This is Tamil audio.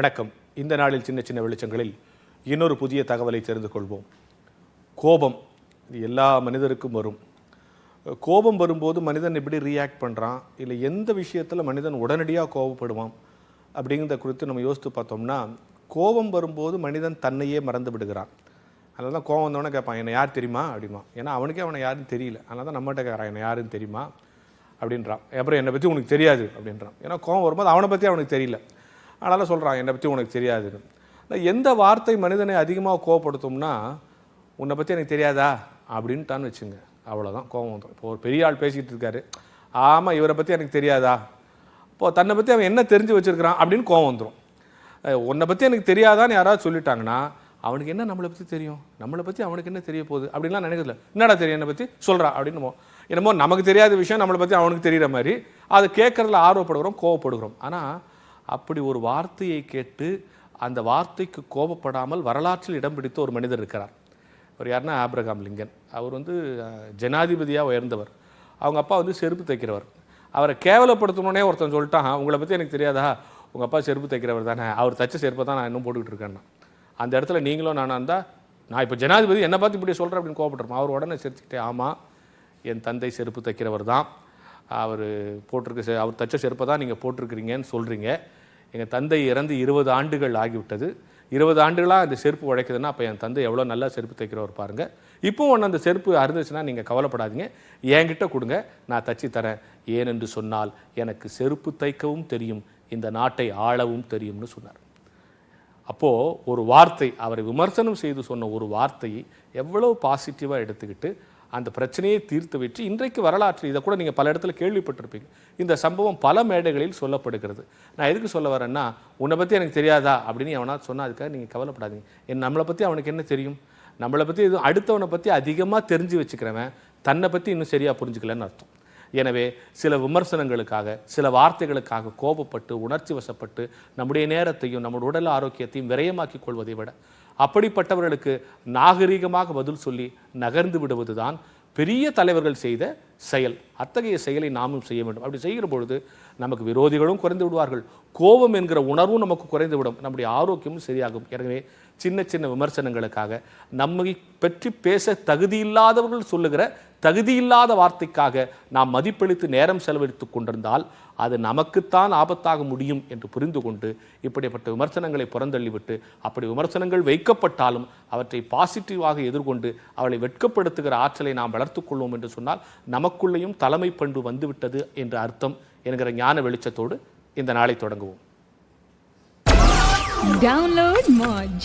வணக்கம். இந்த நாளில் சின்ன சின்ன வெளிச்சங்களில் இன்னொரு புதிய தகவலை தெரிந்து கொள்வோம். கோபம். இது எல்லா மனிதருக்கும் வரும். கோபம் வரும்போது மனிதன் எப்படி ரியாக்ட் பண்ணுறான் இல்லை எந்த விஷயத்தில் மனிதன் உடனடியாக கோபப்படுவான்? அப்படிங்கிறத குறித்து நம்ம யோசித்து பார்த்தோம்னா கோபம் வரும்போது மனிதன் தன்னையே மறந்து விடுகிறான். அதனால தான் கோபம் வந்தவொடனே கேட்பான் என்னை யார் தெரியுமா? அப்படிமா ஏன்னா அவனுக்கே அவனை யாருன்னு தெரியல. அதனால தான் நம்மகிட்ட கேட்குறான் என்னை யாருன்னு தெரியுமா? அப்படின்றான். அப்புறம் என்னை பற்றி உனக்கு தெரியாது? அப்படின்றான். ஏன்னா கோபம் வரும்போது அவனை பற்றி அவனுக்கு தெரியல. அதனால் சொல்கிறான் என்னை பற்றி உனக்கு தெரியாதுன்னு. எந்த வார்த்தை மனிதனை அதிகமாக கோவப்படுத்தும்னா உன்னை பற்றி எனக்கு தெரியாதா? அப்படின்ட்டான்னு வச்சுங்க. அவ்வளோதான் கோபம் வந்துடும் இப்போ ஒரு பெரிய ஆள் பேசிக்கிட்டு இருக்காரு. ஆமாம் இவரை பற்றி எனக்கு தெரியாதா? இப்போ தன்னை பற்றி அவன் என்ன தெரிஞ்சு வச்சுருக்கிறான் அப்படின்னு கோவம் வந்துடும் உன்னை பற்றி எனக்கு தெரியாதான்னு யாராவது சொல்லிட்டாங்கன்னா அவனுக்கு என்ன நம்மளை பற்றி தெரியும்? நம்மளை பற்றி அவனுக்கு என்ன தெரிய போகுது? அப்படின்லாம் நினைக்கிறதில்ல. என்னடா தெரியும்? என்னை பற்றி சொல்கிறா அப்படின்னு என்னமோ நமக்கு தெரியாத விஷயம் நம்மளை பற்றி அவனுக்கு தெரிகிற மாதிரி அதை கேட்குறதுல ஆர்வப்படுகிறோம் கோவப்படுகிறோம். ஆனால் அப்படி ஒரு வார்த்தையை கேட்டு அந்த வார்த்தைக்கு கோபப்படாமல் வரலாற்றில் இடம் பிடித்த ஒரு மனிதர் இருக்கிறார். அவர் யாருன்னா ஆப்ரகாம் லிங்கன். அவர் வந்து ஜனாதிபதியாக உயர்ந்தவர். அவங்க அப்பா வந்து செருப்பு தைக்கிறவர். அவரை கேவலப்படுத்தணுன்னே ஒருத்தன் சொல்லிட்டான். உங்களை பற்றி எனக்கு தெரியாதா? உங்கள் அப்பா செருப்பு தைக்கிறவர் தானே. அவர் தச்ச செருப்பை தான் நான் இன்னும் போட்டுக்கிட்டு இருக்கேன்னா அந்த இடத்துல நீங்களும் நானாக இருந்தால் நான் இப்போ ஜனாதிபதி என்னை பார்த்து இப்படி சொல்கிறேன் அப்படின்னு கோவப்பட்டிருப்போம் அவர் உடனே சிரிச்சுக்கிட்டே ஆமாம் என் தந்தை செருப்பு தைக்கிறவர் தான். அவர் போட்டிருக்க அவர் தச்ச செருப்பை தான் நீங்கள் போட்டிருக்கிறீங்கன்னு சொல்கிறீங்க எங்கள் தந்தை இறந்து இருபது ஆண்டுகள் ஆகிவிட்டது. இருபது ஆண்டுகளாக அந்த செருப்பு உழைக்குதுன்னா அப்போ என் தந்தை எவ்வளோ நல்லா செருப்பு தைக்கிறவர் பாருங்கள் இப்போ ஒன்று அந்த செருப்பு அறுந்துச்சுன்னா நீங்கள் கவலைப்படாதீங்க. என்கிட்ட கொடுங்க நான் தச்சு தரேன். ஏனென்று சொன்னால் எனக்கு செருப்பு தைக்கவும் தெரியும் இந்த நாட்டை ஆளவும் தெரியும்னு சொன்னார். அப்போது ஒரு வார்த்தை அவரை விமர்சனம் செய்து சொன்ன ஒரு வார்த்தையை எவ்வளோ பாசிட்டிவாக எடுத்துக்கிட்டு அந்த பிரச்சனையை தீர்த்து வச்சு இன்றைக்கு வரலாற்று இதை கூட நீங்கள் பல இடத்துல கேள்விப்பட்டிருப்பீங்க. இந்த சம்பவம் பல மேடைகளில் சொல்லப்படுகிறது. நான் எதுக்கு சொல்ல வரேன்னா உன்னை பற்றி எனக்கு தெரியாதா? அப்படின்னு அவனா சொன்னால் அதுக்காக நீங்கள் கவலைப்படாதீங்க. என் நம்மளை பற்றி அவனுக்கு என்ன தெரியும்? நம்மளை பற்றி எதுவும் அடுத்தவனை பற்றி அதிகமாக தெரிஞ்சு வச்சுக்கிறவன் தன்னை பற்றி இன்னும் சரியாக புரிஞ்சுக்கலன்னு அர்த்தம். எனவே சில விமர்சனங்களுக்காக சில வார்த்தைகளுக்காக கோபப்பட்டு உணர்ச்சி வசப்பட்டு நம்முடைய நேரத்தையும் நம்முடைய உடல் ஆரோக்கியத்தையும் விரயமாக்கிக் கொள்வதை விட அப்படிப்பட்டவர்களுக்கு நாகரீகமாக பதில் சொல்லி நகர்ந்து விடுவதுதான் பெரிய தலைவர்கள் செய்த செயல். அத்தகைய செயலை நாமும் செய்ய வேண்டும். அப்படி செய்கிற பொழுது நமக்கு விரோதிகளும் குறைந்து விடுவார்கள். கோபம் என்கிற உணர்வும் நமக்கு குறைந்து விடும். நம்முடைய ஆரோக்கியமும் சரியாகும். எனவே சின்ன சின்ன விமர்சனங்களுக்காக நம்மை பற்றி பேச தகுதியில்லாதவர்கள் சொல்லுகிற தகுதியில்லாத வார்த்தைக்காக நாம் மதிப்பளித்து நேரம் செலவழித்துக் கொண்டிருந்தால் அது நமக்குத்தான் ஆபத்தாக முடியும் என்று புரிந்து கொண்டு இப்படிப்பட்ட விமர்சனங்களை புறந்தள்ளிவிட்டு அப்படி விமர்சனங்கள் வைக்கப்பட்டாலும் அவற்றை பாசிட்டிவாக எதிர்கொண்டு அவளை வெட்கப்படுத்துகிற ஆற்றலை நாம் வளர்த்துக்கொள்வோம் என்று சொன்னால் நமக்குள்ளேயும் தலைமை பண்பு வந்துவிட்டது என்ற அர்த்தம் என்கிற ஞான வெளிச்சத்தோடு இந்த நாளை தொடங்குவோம் Download Moj.